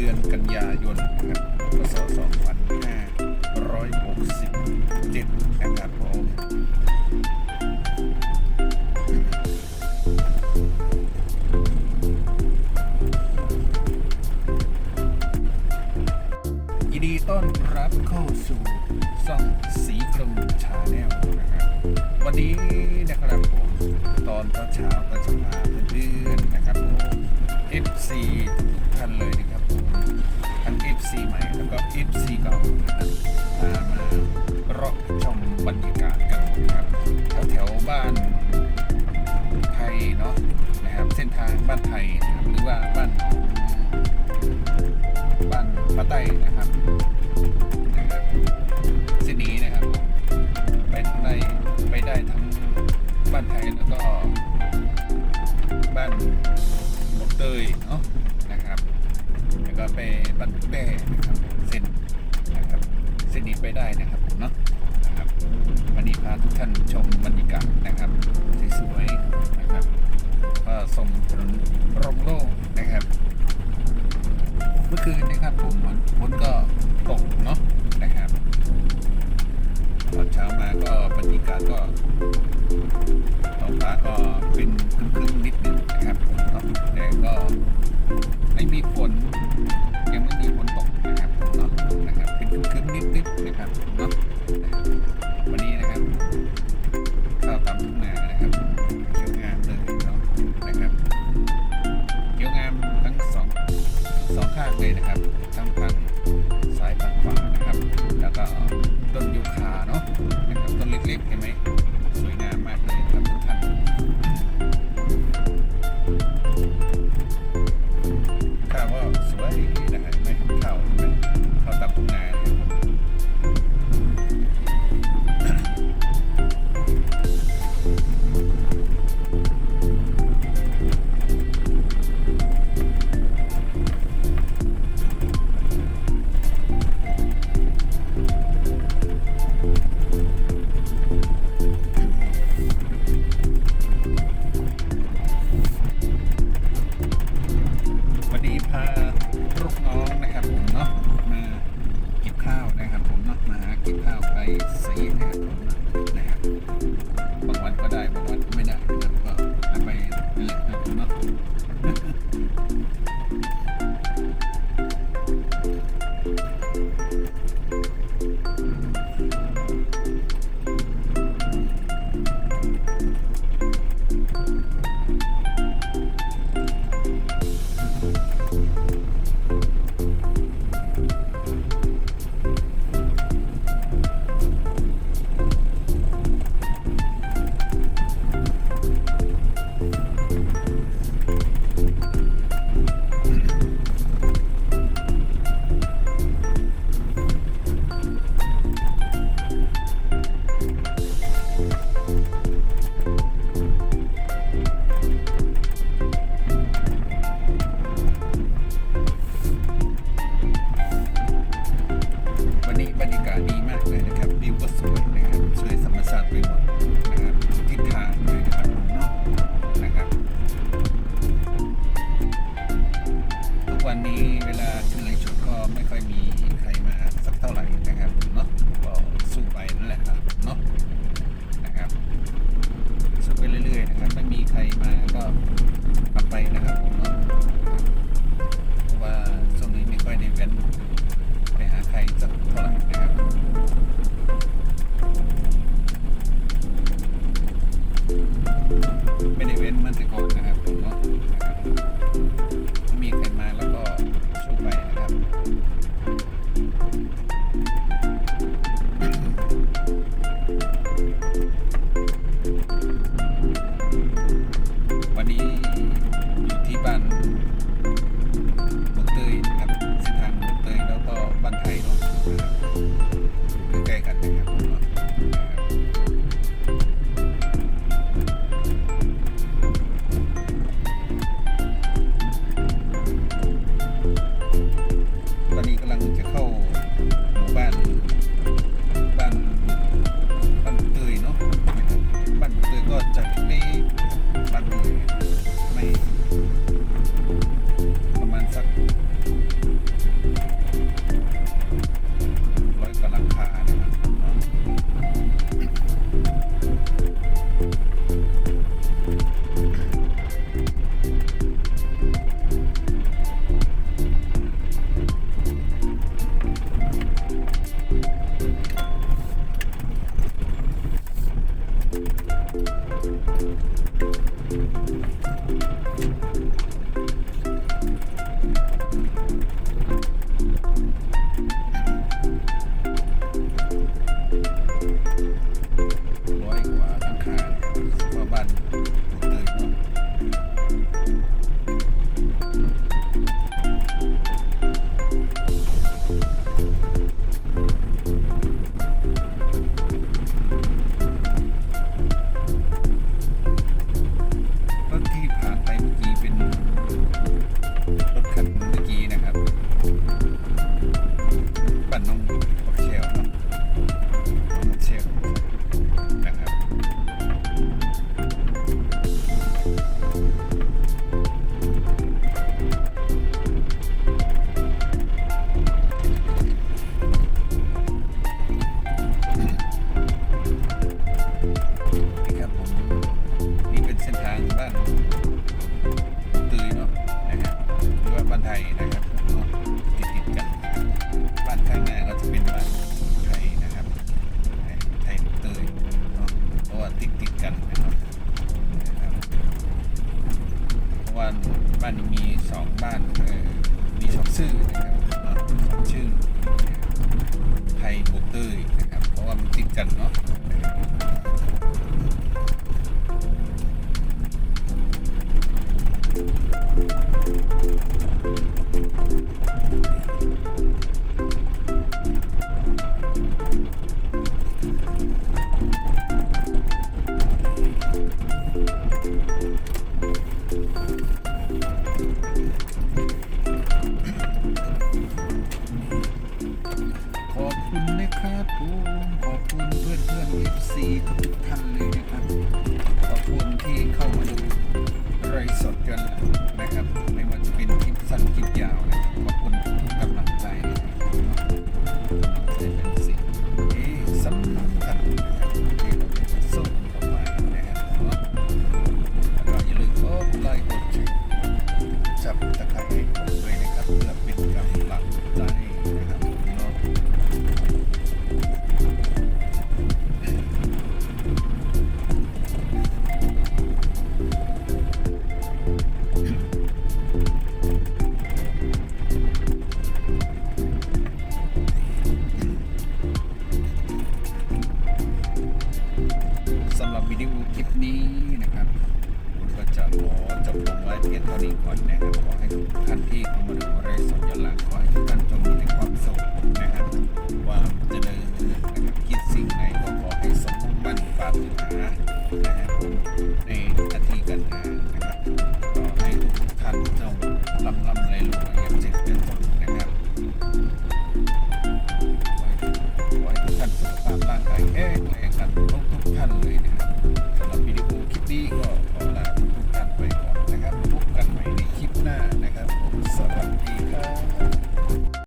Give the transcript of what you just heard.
เดือนกันยายนนะครับพศ2567 นะครับผมยินดีต้อนรับเข้าสู่ซ่องสีกรุงชาแนลนะครับ วันนี้นะครับผม ตอนเช้าก็จะพาเพื่อนๆนะครับผม FC ทุกท่านเลยนะครับ FC ใหม่แล้วก็ FC เก่านะครับพามาเลาะชมบรรยากาศกันนะครับแถวๆบ้านไทยเนาะนะครับเส้นทางบ้านไทยนะครับหรือว่าบ้านบ้านปะไต้นะครับนะครับเส้นนี้นะครับไปได้ไปได้ทั้งบ้านไทยแล้วก็บ้านหมกเตยเนาะ ก็ไปบ้านแป้นะครับเส้นนะครับเส้นนี้ไปได้นะครับเนาะนะครับวันนี้พาทุกท่านชมบรรยากาศนะครับสวยๆนะครับก็ส่งถนนโล่งนะครับ เมื่อคืนนะครับผมฝนก็ตกเนาะนะครับตอนเช้ามาก็บรรยากาศก็ท้องฟ้าก็เป็นครึ้มๆนิดนึง สองข้างเลยนะครับทั้งฝั่งซ้ายฝั่งขวานะครับ แล้วก็ต้นยูคาเนาะนะครับต้นเล็กๆเห็นไหมี้เวลาขึ้นหลังชุดก็ไม่ค่อยมีใครมาสักเท่าไหร่นะครับเนาะก็สู้ไปนั่นแหละครับเนาะนะครับสู้ไปเรื่อยๆนะครับไม่มีใครมาก็ กันเนาะ ทำ นนะครับขอให้ทุกท่านที่เข้ามาดูไลฟ์สดย้นหลังขอให้ทุกท่านจงมีแต่ความสุขนะครับความเจริญนะครับคิดสิ่งไหนก็ขอให้สมบูรณ์มั่นปัารนา